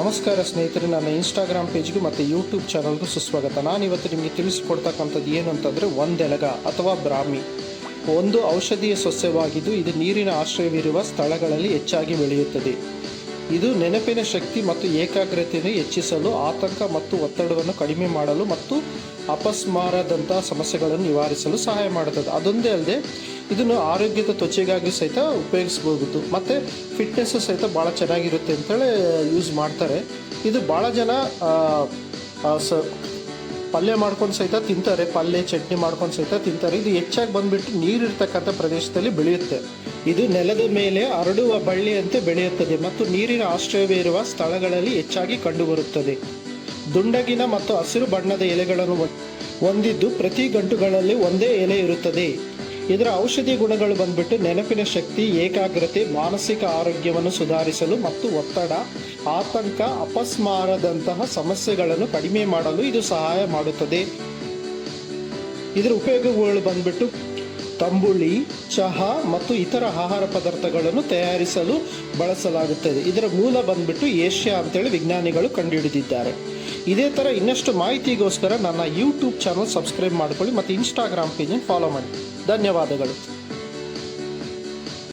ನಮಸ್ಕಾರ ಸ್ನೇಹಿತರೆ, ನನ್ನ ಇನ್ಸ್ಟಾಗ್ರಾಮ್ ಪೇಜ್ಗೂ ಮತ್ತು ಯೂಟ್ಯೂಬ್ ಚಾನಲ್ಗೂ ಸುಸ್ವಾಗತ. ನಾನು ಇವತ್ತು ನಿಮಗೆ ತಿಳಿಸಿಕೊಡ್ತಕ್ಕಂಥದ್ದು ಏನು ಅಂತಂದರೆ ಒಂದೆಲಗ ಅಥವಾ ಬ್ರಾಹ್ಮಿ. ಒಂದು ಔಷಧೀಯ ಸಸ್ಯವಾಗಿದ್ದು ಇದು ನೀರಿನ ಆಶ್ರಯವಿರುವ ಸ್ಥಳಗಳಲ್ಲಿ ಹೆಚ್ಚಾಗಿ ಬೆಳೆಯುತ್ತದೆ. ಇದು ನೆನಪಿನ ಶಕ್ತಿ ಮತ್ತು ಏಕಾಗ್ರತೆಯನ್ನು ಹೆಚ್ಚಿಸಲು, ಆತಂಕ ಮತ್ತು ಒತ್ತಡವನ್ನು ಕಡಿಮೆ ಮಾಡಲು ಮತ್ತು ಅಪಸ್ಮಾರದಂತಹ ಸಮಸ್ಯೆಗಳನ್ನು ನಿವಾರಿಸಲು ಸಹಾಯ ಮಾಡುತ್ತದೆ. ಅದೊಂದೇ ಅಲ್ಲದೆ, ಇದನ್ನು ಆರೋಗ್ಯದ ತ್ವಚೆಗಾಗಿ ಸಹಿತ ಉಪಯೋಗಿಸ್ಬೋದು ಮತ್ತು ಫಿಟ್ನೆಸ್ಸು ಸಹಿತ ಭಾಳ ಚೆನ್ನಾಗಿರುತ್ತೆ ಅಂತೇಳಿ ಯೂಸ್ ಮಾಡ್ತಾರೆ. ಇದು ಭಾಳ ಜನ ಸ ಪಲ್ಯ ಮಾಡ್ಕೊಂಡು ಸಹಿತ ತಿಂತಾರೆ, ಪಲ್ಯ, ಚಟ್ನಿ ಮಾಡ್ಕೊಂಡು ಸಹಿತ ತಿಂತಾರೆ. ಇದು ಹೆಚ್ಚಾಗಿ ಬಂದ್ಬಿಟ್ಟು ನೀರಿರ್ತಕ್ಕಂಥ ಪ್ರದೇಶದಲ್ಲಿ ಬೆಳೆಯುತ್ತೆ. ಇದು ನೆಲದ ಮೇಲೆ ಹರಡುವ ಬಳ್ಳಿಯಂತೆ ಬೆಳೆಯುತ್ತದೆ ಮತ್ತು ನೀರಿನ ಆಶ್ರಯವಿರುವ ಸ್ಥಳಗಳಲ್ಲಿ ಹೆಚ್ಚಾಗಿ ಕಂಡುಬರುತ್ತದೆ. ದುಂಡಗಿನ ಮತ್ತು ಹಸಿರು ಬಣ್ಣದ ಎಲೆಗಳನ್ನು ಹೊಂದಿದ್ದು ಪ್ರತಿ ಗಂಟುಗಳಲ್ಲಿ ಒಂದೇ ಎಲೆ ಇರುತ್ತದೆ. ಇದರ ಔಷಧಿ ಗುಣಗಳು ಬಂದ್ಬಿಟ್ಟು ನೆನಪಿನ ಶಕ್ತಿ, ಏಕಾಗ್ರತೆ, ಮಾನಸಿಕ ಆರೋಗ್ಯವನ್ನು ಸುಧಾರಿಸಲು ಮತ್ತು ಒತ್ತಡ, ಆತಂಕ, ಅಪಸ್ಮಾರದಂತಹ ಸಮಸ್ಯೆಗಳನ್ನು ಕಡಿಮೆ ಮಾಡಲು ಇದು ಸಹಾಯ ಮಾಡುತ್ತದೆ. ಇದರ ಉಪಯೋಗಗಳು ಬಂದ್ಬಿಟ್ಟು ತಂಬುಳಿ, ಚಹಾ ಮತ್ತು ಇತರ ಆಹಾರ ಪದಾರ್ಥಗಳನ್ನು ತಯಾರಿಸಲು ಬಳಸಲಾಗುತ್ತದೆ. ಇದರ ಮೂಲ ಬಂದ್ಬಿಟ್ಟು ಏಷ್ಯಾ ಅಂತೇಳಿ ವಿಜ್ಞಾನಿಗಳು ಕಂಡುಹಿಡಿದಿದ್ದಾರೆ. ಇದೇ ಥರ ಇನ್ನಷ್ಟು ಮಾಹಿತಿಗೋಸ್ಕರ ನನ್ನ ಯೂಟ್ಯೂಬ್ ಚಾನಲ್ ಸಬ್ಸ್ಕ್ರೈಬ್ ಮಾಡ್ಕೊಳ್ಳಿ ಮತ್ತು ಇನ್ಸ್ಟಾಗ್ರಾಮ್ ಪೇಜನ್ನು ಫಾಲೋ ಮಾಡಿ. ಧನ್ಯವಾದಗಳು.